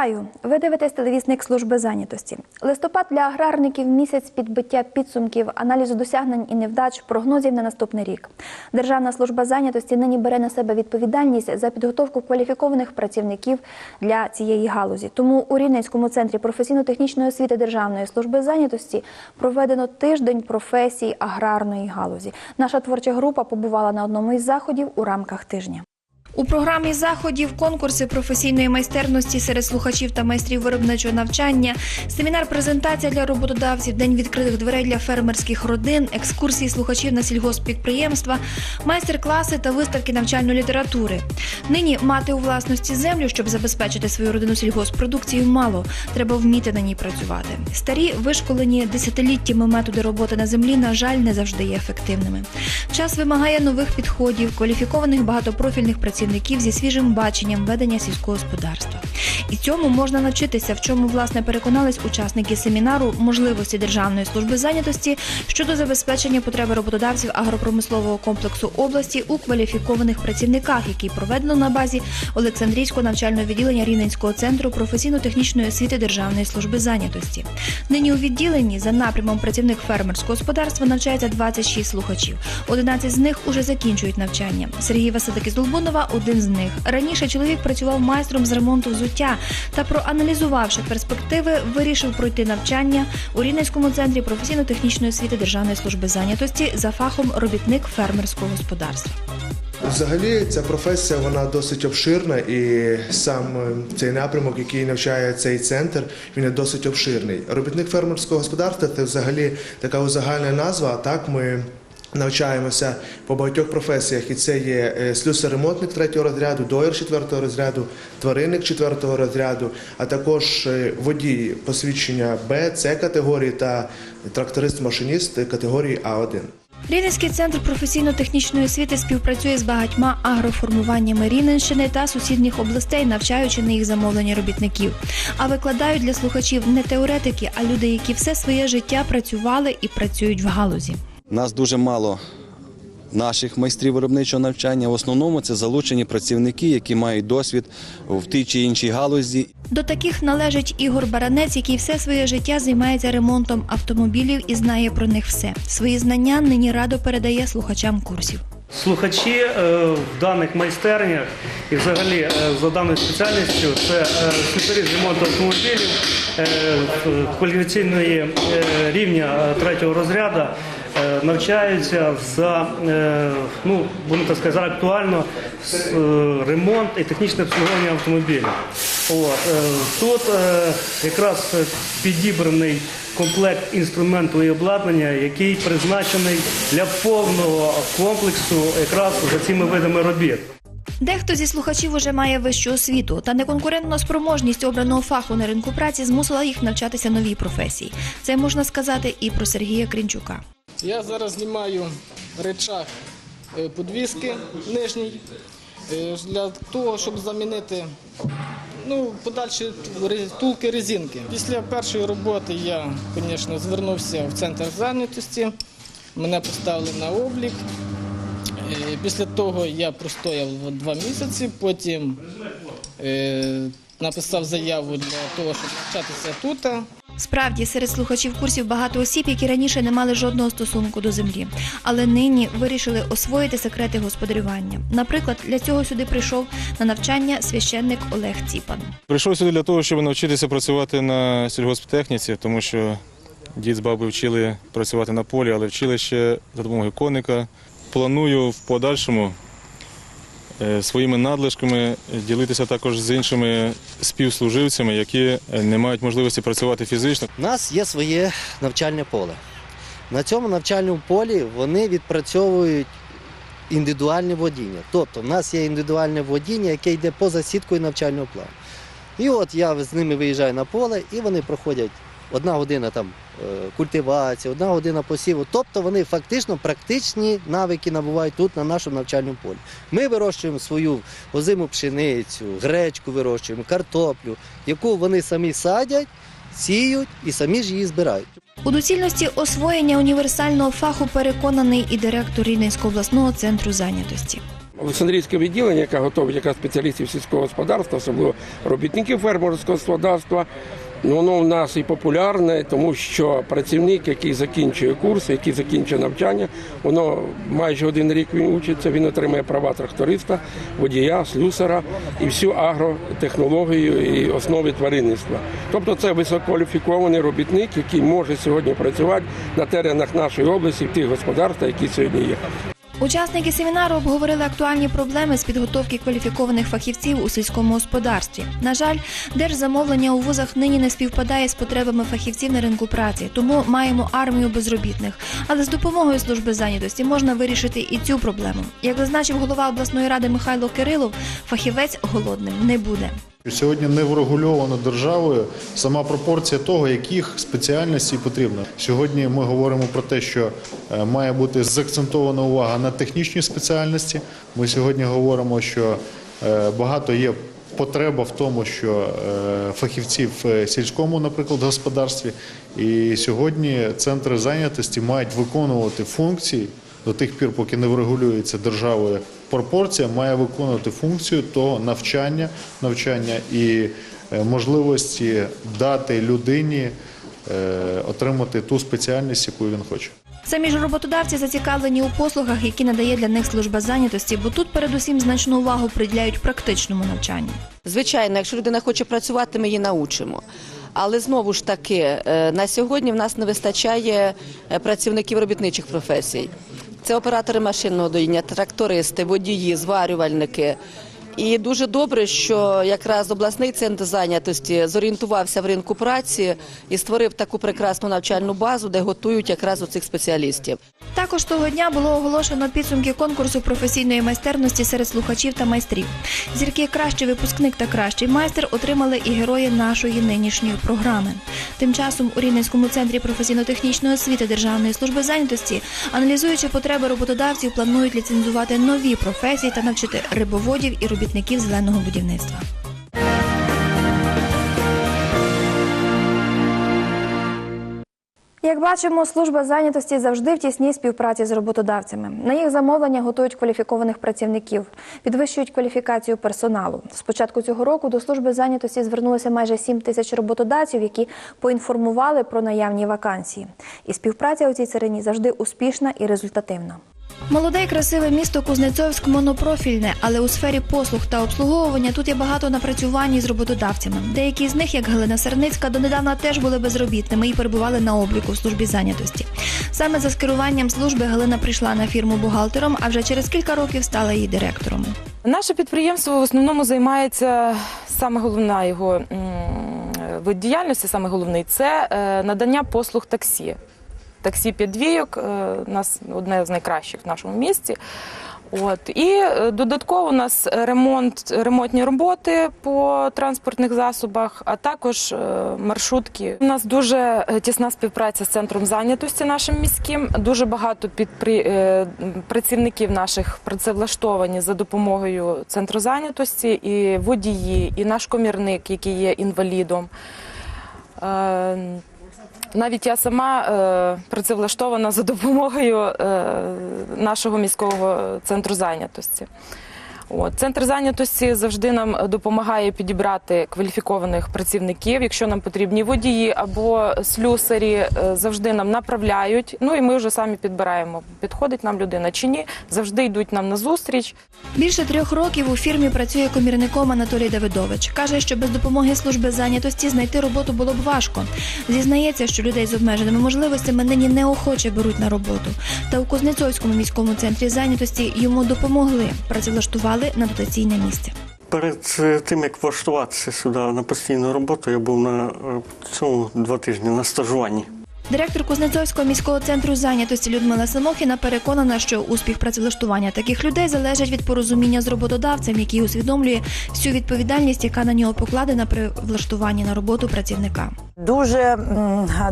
Вітаю! Ви дивитесь телевізник служби зайнятості. Листопад для аграрників місяць підбиття підсумків, аналізу досягнень і невдач, прогнозів на наступний рік. Державна служба зайнятості нині бере на себе відповідальність за підготовку кваліфікованих працівників для цієї галузі. Тому у Рівненському центрі професійно-технічної освіти Державної служби зайнятості проведено тиждень професій аграрної галузі. Наша творча група побувала на одному із заходів у рамках тижня. У програмі заходів конкурси професійної майстерності серед слухачів та майстрів виробничого навчання, семінар презентація для роботодавців, день відкритих дверей для фермерських родин, екскурсії слухачів на сільгосппідприємства, майстер-класи та виставки навчальної літератури. Нині мати у власності землю, щоб забезпечити свою родину сільгоспродукцією, мало. Треба вміти на ній працювати. Старі вишколені десятиліттями методи роботи на землі, на жаль, не завжди є ефективними. Час вимагає нових підходів, кваліфікованих багатопрофільних працівників зі свіжим баченням ведення сільського господарства. І цьому можна навчитися, в чому власне переконались учасники семінару можливості Державної служби зайнятості щодо забезпечення потреби роботодавців агропромислового комплексу області у кваліфікованих працівниках, який проведено на базі Олександрійського навчального відділення Рівненського центру професійно-технічної освіти Державної служби зайнятості. Нині у відділенні за напрямом працівник фермерського господарства навчається 26 слухачів. 11 з них уже закінчують навчання. Сергій Василик із Долбунова один з них. Раніше чоловік працював майстром з ремонту взуття та, проаналізувавши перспективи, вирішив пройти навчання у Рівненському центрі професійно-технічної освіти Державної служби зайнятості за фахом робітник фермерського господарства. Взагалі, ця професія вона досить обширна, і сам е, цей напрямок, який навчає цей центр, він є досить обширний. Робітник фермерського господарства це взагалі така узагальна назва. А так ми навчаємося по багатьох професіях, і це є е, слюсаремонтник третього розряду, доєр четвертого розряду, тваринник четвертого розряду, а також е, водій посвідчення Б, С категорії та тракторист-машиніст категорії А1. Рівненський центр професійно-технічної освіти співпрацює з багатьма агроформуваннями Рівненщини та сусідніх областей, навчаючи на їх замовлення робітників. А викладають для слухачів не теоретики, а люди, які все своє життя працювали і працюють в галузі. Нас дуже мало наших майстрів виробничого навчання. В основному це залучені працівники, які мають досвід в тій чи іншій галузі. До таких належить Ігор Баранець, який все своє життя займається ремонтом автомобілів і знає про них все. Свої знання нині радо передає слухачам курсів. Слухачі е, в даних майстернях і взагалі е, за даною спеціальністю це е, слюсарі з ремонту автомобілів кваліфікаційної рівня третього розряду навчаються за е, ну будемо так сказати, за актуально е, ремонт і технічне обслуговування автомобілів. От, е, тут е, якраз е, підібраний комплект інструменту і обладнання, який призначений для повного комплексу якраз за цими видами робіт. Дехто зі слухачів уже має вищу освіту, та неконкурентна спроможність обраного фаху на ринку праці змусила їх навчатися новій професії. Це можна сказати і про Сергія Крінчука. Я зараз знімаю речах е, подвіски нижній е, для того, щоб замінити ну, подальші втулки резинки. Після першої роботи я, звісно, звернувся в центр зайнятості. Мене поставили на облік. Е, Після того я простояв два місяці, потім написав заяву для того, щоб навчатися тут. Справді, серед слухачів курсів багато осіб, які раніше не мали жодного стосунку до землі, але нині вирішили освоїти секрети господарювання. Наприклад, для цього сюди прийшов на навчання священник Олег Ціпан. Прийшов сюди для того, щоб навчитися працювати на сільгосптехніці, тому що дід з бабою вчили працювати на полі, але вчили ще за допомогою коника. Планую в подальшому своїми надлишками ділитися також з іншими співслуживцями, які е, не мають можливості працювати фізично. У нас є своє навчальне поле. На цьому навчальному полі вони відпрацьовують індивідуальне водіння. Тобто в нас є індивідуальне водіння, яке йде поза сіткою навчального плану. І от я з ними виїжджаю на поле, і вони проходять одна година там е, культивації, одна година посіву. Тобто вони фактично практичні навики набувають тут на нашому навчальному полі. Ми вирощуємо свою озиму пшеницю, гречку вирощуємо, картоплю, яку вони самі садять, сіють і самі ж її збирають. У доцільності освоєння універсального фаху переконаний і директор Рівненського обласного центру зайнятості. Олександрійське відділення, яке готовить якраз спеціалістів сільського господарства, особливо робітників фермерського господарства. Ну, воно в нас і популярне, тому що працівник, який закінчує курс, який закінчує навчання, воно майже один рік він учиться, він отримує права тракториста, водія, слюсара і всю агротехнологію і основи тваринництва. Тобто це висококваліфікований робітник, який може сьогодні працювати на теренах нашої області, в тих господарствах, які сьогодні є. Учасники семінару обговорили актуальні проблеми з підготовки кваліфікованих фахівців у сільському господарстві. На жаль, держзамовлення у вузах нині не співпадає з потребами фахівців на ринку праці, тому маємо армію безробітних. Але з допомогою служби зайнятості можна вирішити і цю проблему. Як зазначив голова обласної ради Михайло Кирилов, фахівець голодним не буде. Сьогодні не врегульовано державою сама пропорція того, яких спеціальностей потрібно. Сьогодні ми говоримо про те, що е, має бути заакцентована увага на технічні спеціальності. Ми сьогодні говоримо, що е, багато є потреба в тому, що е, фахівців в сільському, наприклад, господарстві. І сьогодні центри зайнятості мають виконувати функції до тих пір, поки не врегулюється державою пропорція, має виконувати функцію того навчання, навчання і е, можливості дати людині е, отримати ту спеціальність, яку він хоче. Самі ж роботодавці зацікавлені у послугах, які надає для них служба зайнятості, бо тут передусім значну увагу приділяють практичному навчанню. Звичайно, якщо людина хоче працювати, ми її научимо. Але знову ж таки, е, на сьогодні в нас не вистачає працівників робітничих професій. Це оператори машинного доїння, трактористи, водії, зварювальники. І дуже добре, що якраз обласний центр зайнятості зорієнтувався в ринку праці і створив таку прекрасну навчальну базу, де готують якраз оцих спеціалістів. Також того дня було оголошено підсумки конкурсу професійної майстерності серед слухачів та майстрів. Зірки кращий випускник та кращий майстер отримали і герої нашої нинішньої програми. Тим часом у Рівненському центрі професійно-технічної освіти Державної служби зайнятості, аналізуючи потреби роботодавців, планують ліцензувати нові професії та навчити рибоводів і робітників зеленого будівництва. Як бачимо, служба зайнятості завжди в тісній співпраці з роботодавцями. На їх замовлення готують кваліфікованих працівників, підвищують кваліфікацію персоналу. З початку цього року до служби зайнятості звернулося майже 7 тисяч роботодавців, які поінформували про наявні вакансії. І співпраця у цій царині завжди успішна і результативна. Молоде й красиве місто Кузнецовськ монопрофільне, але у сфері послуг та обслуговування тут є багато напрацювань з роботодавцями. Деякі з них, як Галина Серницька, донедавна теж були безробітними і перебували на обліку в службі зайнятості. Саме за скеруванням служби Галина прийшла на фірму бухгалтером, а вже через кілька років стала її директором. Наше підприємство в основному займається саме головна його вид діяльності, саме головний це е, надання послуг таксі. Таксі підвійок е, нас одне з найкращих в нашому місті. От і е, додатково у нас ремонт, ремонтні роботи по транспортних засобах, а також е, маршрутки. У нас дуже тісна співпраця з центром зайнятості нашим міським. Дуже багато підпри... працівників наших працевлаштовані за допомогою центру зайнятості, і водії, і наш комірник, який є інвалідом. Навіть я сама е, працевлаштована за допомогою е, нашого міського центру зайнятості. От. Центр зайнятості завжди нам допомагає підібрати кваліфікованих працівників. Якщо нам потрібні водії або слюсарі, е, завжди нам направляють. Ну і ми вже самі підбираємо, підходить нам людина чи ні. Завжди йдуть нам на зустріч. Більше трьох років у фірмі працює комірником Анатолій Давидович. Каже, що без допомоги служби зайнятості знайти роботу було б важко. Зізнається, що людей з обмеженими можливостями нині неохоче беруть на роботу. Та у Кузнецовському міському центрі зайнятості йому допомогли, працевлаштували на дотаційне місце. Перед е, тим, як влаштуватися сюди на постійну роботу, я був на е, цьому два тижні на стажуванні. Директор Кузнецовського міського центру зайнятості Людмила Самохіна переконана, що успіх працевлаштування таких людей залежить від порозуміння з роботодавцем, який усвідомлює всю відповідальність, яка на нього покладена при влаштуванні на роботу працівника. Дуже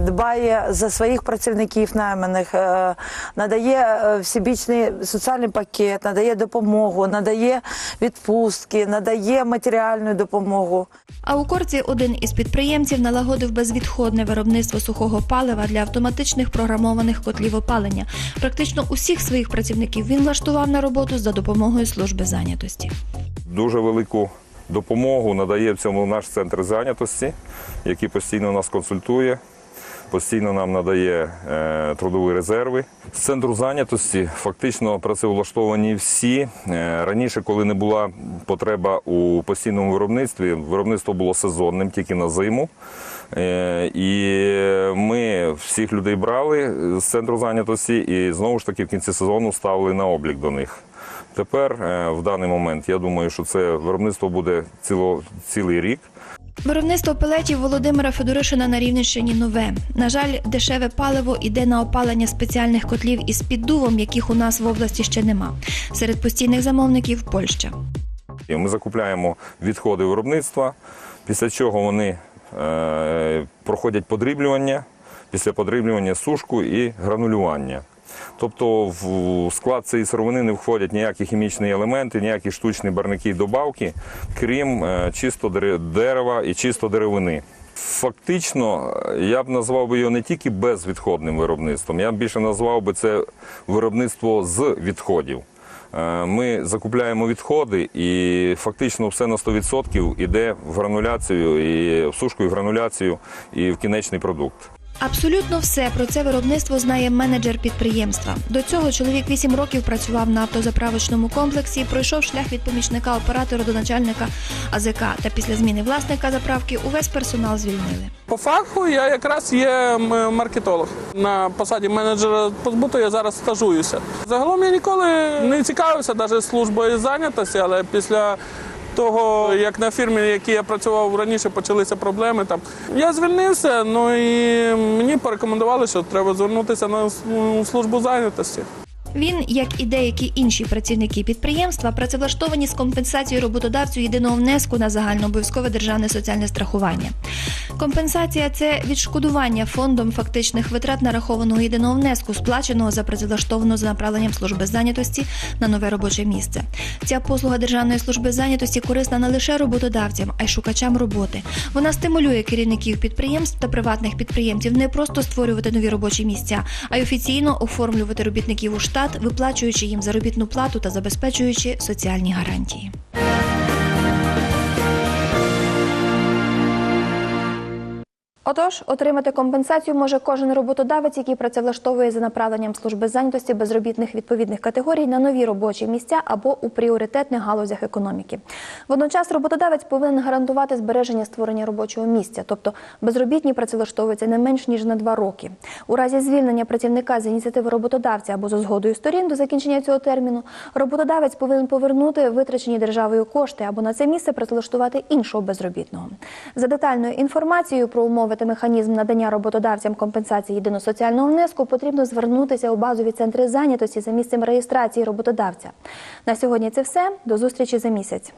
дбає за своїх працівників найманих, е, надає е, всебічний соціальний пакет, надає допомогу, надає відпустки, надає матеріальну допомогу. А у Корці один із підприємців налагодив безвідходне виробництво сухого палива для автоматичних програмованих котлів опалення. Практично усіх своїх працівників він влаштував на роботу за допомогою служби зайнятості. Дуже велику допомогу надає в цьому наш центр зайнятості, який постійно нас консультує, постійно нам надає е, трудові резерви. З центру зайнятості фактично працевлаштовані всі. Е, раніше, коли не була потреба у постійному виробництві, виробництво було сезонним тільки на зиму. Е, і ми всіх людей брали з центру зайнятості і знову ж таки в кінці сезону ставили на облік до них. Тепер, е, в даний момент, я думаю, що це виробництво буде ціло, цілий рік. Виробництво пелетів Володимира Федоришина на Рівненщині нове. На жаль, дешеве паливо іде на опалення спеціальних котлів із піддувом, яких у нас в області ще нема. Серед постійних замовників Польща. Ми закупляємо відходи виробництва, після чого вони е, проходять подріблювання, після подріблювання сушку і гранулювання. Тобто в склад цієї сировини не входять ніякі хімічні елементи, ніякі штучні барники і добавки, крім е, чисто дерева і чисто деревини. Фактично, е, я б назвав би його не тільки безвідходним виробництвом, я б більше назвав би це виробництво з відходів. Е, Ми закупляємо відходи, і фактично все на 100% йде в грануляцію, і в сушку, і в грануляцію, і в кінечний продукт. Абсолютно все про це виробництво знає менеджер підприємства. До цього чоловік 8 років працював на автозаправочному комплексі, пройшов шлях від помічника оператора до начальника АЗК. Та після зміни власника заправки увесь персонал звільнили. По фаху я якраз є маркетолог. На посаді менеджера по збуту я зараз стажуюся. Загалом я ніколи не цікавився навіть службою зайнятості, але після того, як на фірмі, в якій я працював раніше, почалися проблеми. Там я звільнився, ну і мені порекомендували, що треба звернутися на службу зайнятості. Він, як і деякі інші працівники підприємства, працевлаштовані з компенсацією роботодавцю єдиного внеску на загальнообов'язкове державне соціальне страхування. Компенсація це відшкодування фондом фактичних витрат нарахованого єдиного внеску, сплаченого за працевлаштовану за направленням служби зайнятості на нове робоче місце. Ця послуга Державної служби зайнятості корисна не лише роботодавцям, а й шукачам роботи. Вона стимулює керівників підприємств та приватних підприємців не просто створювати нові робочі місця, а й офіційно оформлювати робітників у штат, виплачуючи їм заробітну плату та забезпечуючи соціальні гарантії. Отож, отримати компенсацію може кожен роботодавець, який працевлаштовує за направленням служби зайнятості безробітних відповідних категорій на нові робочі місця або у пріоритетних галузях економіки. Водночас роботодавець повинен гарантувати збереження створення робочого місця, тобто безробітні працевлаштовуються не менш ніж на два роки. У разі звільнення працівника з ініціативи роботодавця або за згодою сторін до закінчення цього терміну, роботодавець повинен повернути витрачені державою кошти або на це місце працевлаштувати іншого безробітного. За детальною інформацією про умови та механізм надання роботодавцям компенсації єдиного соціального внеску потрібно звернутися у базові центри зайнятості за місцем реєстрації роботодавця. На сьогодні це все. До зустрічі за місяць.